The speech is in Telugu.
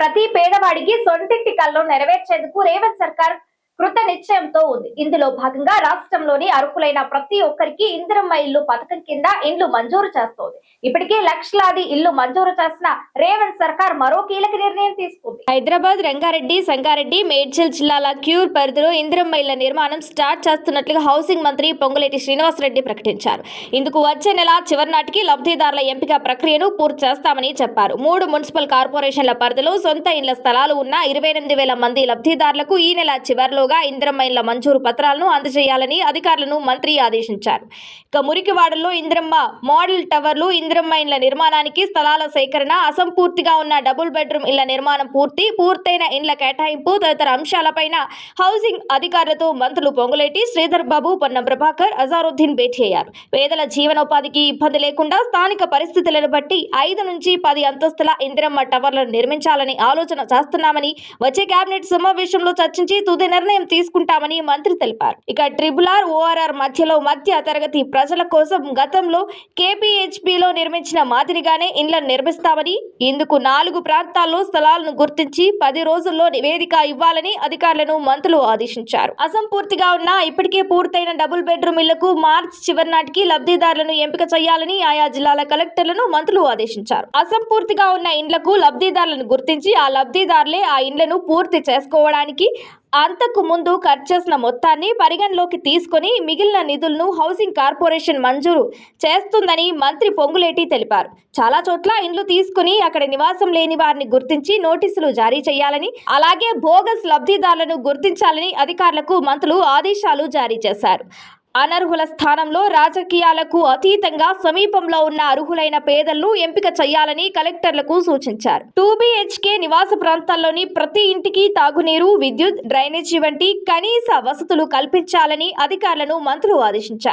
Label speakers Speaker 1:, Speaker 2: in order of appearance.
Speaker 1: ప్రతి పేదవాడికి సొంతింటి కల్లో నెరవేర్చేందుకు రేవంత్ సర్కార్ కృత నిశ్చయంతో ఉంది. ఇందులో భాగంగా రాష్ట్రంలోని అర్హులైన ప్రతి ఒక్కరికి ఇందిరమ్మ ఇల్లు పథకం కింద ఇండ్లు మంజూరు చేస్తోంది. ఇప్పటికే లక్షలాది ఇల్లు మంజూరు చేసిన రేవంత్ సర్కార్ మరో కీలక నిర్ణయం తీసుకుంది. హైదరాబాద్ రంగారెడ్డి సంగారెడ్డి మేడ్చల్ జిల్లాల క్యూర్ పరిధిలో ఇందిరమ్మ ఇళ్ళ నిర్మాణం స్టార్ట్ చేస్తున్నట్లుగా హౌసింగ్ మంత్రి పొంగులేటి శ్రీనివాసరెడ్డి ప్రకటించారు. ఇందుకు వచ్చే నెల చివరి నాటికి లబ్ధిదారుల ఎంపిక ప్రక్రియను పూర్తి చేస్తామని చెప్పారు. మూడు మున్సిపల్ కార్పొరేషన్ల పరిధిలో సొంత ఇండ్ల స్థలాలు ఉన్న ఇరవై ఎనిమిది వేల మంది లబ్ధిదారులకు ఈ నెల చివరిలో ఇందిరమ్మ ఇళ్ళ మంజూరు పత్రాలను అందజేయాలని అధికారులను మంత్రి ఆదేశించారు. ఇక మురికివాడలో ఇందిరమ్మ మోడల్ టవర్లు ఇందిరమ్మ ఇళ్ళ నిర్మాణానికి స్థలాల సేకరణ అసంపూర్తిగా ఉన్న డబుల్ బెడ్రూమ్ ఇళ్ళ నిర్మాణం పూర్తి పూర్తయిన ఇండ్ల కేటాయింపు తదితర అంశాలపైన హౌసింగ్ అధికారులతో మంత్రులు పొంగులేటి శ్రీధర్ బాబు పొన్నం ప్రభాకర్ అజారుద్దీన్ భేటీ అయ్యారు. పేదల జీవనోపాధికి ఇబ్బంది లేకుండా స్థానిక పరిస్థితులను బట్టి ఐదు నుంచి పది అంతస్తుల ఇందిరమ్మ టవర్లను నిర్మించాలని ఆలోచన చేస్తున్నామని వచ్చే కేబినెట్ సమావేశంలో చర్చించి తుది నిర్ణయం తీసుకుంటామని మంత్రి తెలిపారు. ఇక ట్రిబుల్ ఆర్ ఓఆర్ఆర్ మధ్యలో మధ్య తరగతి ప్రజల కోసం గతంలో కేపీహెచ్పిలో నిర్మించిన మాదిరిగానే ఇండ్లను నిర్మిస్తామని ఇందుకు నాలుగు ప్రాంతాల్లో స్థలాలను గుర్తించి పది రోజుల్లో నివేదిక ఇవ్వాలని అధికారులను మంత్రులు ఆదేశించారు. అసంపూర్తిగా ఉన్న ఇప్పటికే పూర్తయిన డబుల్ బెడ్రూమ్ ఇళ్ళకు మార్చ్ చివరి నాటికి లబ్ధిదారులను ఎంపిక చేయాలని ఆయా జిల్లాల కలెక్టర్లను మంత్రులు ఆదేశించారు. అసంపూర్తిగా ఉన్న ఇండ్లకు లబ్ధిదారులను గుర్తించి ఆ లబ్ధిదారులే ఆ ఇండ్లను పూర్తి చేసుకోవడానికి అంతకు ముందు ఖర్చు చేసిన మొత్తాన్ని పరిగణలోకి తీసుకొని మిగిలిన నిధులను హౌసింగ్ కార్పొరేషన్ మంజూరు చేస్తుందని మంత్రి పొంగులేటి తెలిపారు. చాలా చోట్ల ఇండ్లు తీసుకుని అక్కడ నివాసం లేని వారిని గుర్తించి నోటీసులు జారీ చేయాలని అలాగే బోగస్ లబ్ధిదారులను గుర్తించాలని అధికారులకు మంత్రులు ఆదేశాలు జారీ చేశారు. అనర్హుల స్థానంలో రాజకీయాలకు అతీతంగా సమీపంలో ఉన్న అర్హులైన పేదలను ఎంపిక చేయాలని కలెక్టర్లకు సూచించారు. టూబీహెచ్కే నివాస ప్రాంతాల్లోని ప్రతి ఇంటికి తాగునీరు విద్యుత్ డ్రైనేజీ వంటి కనీస వసతులు కల్పించాలని అధికారులను మంత్రులు ఆదేశించారు.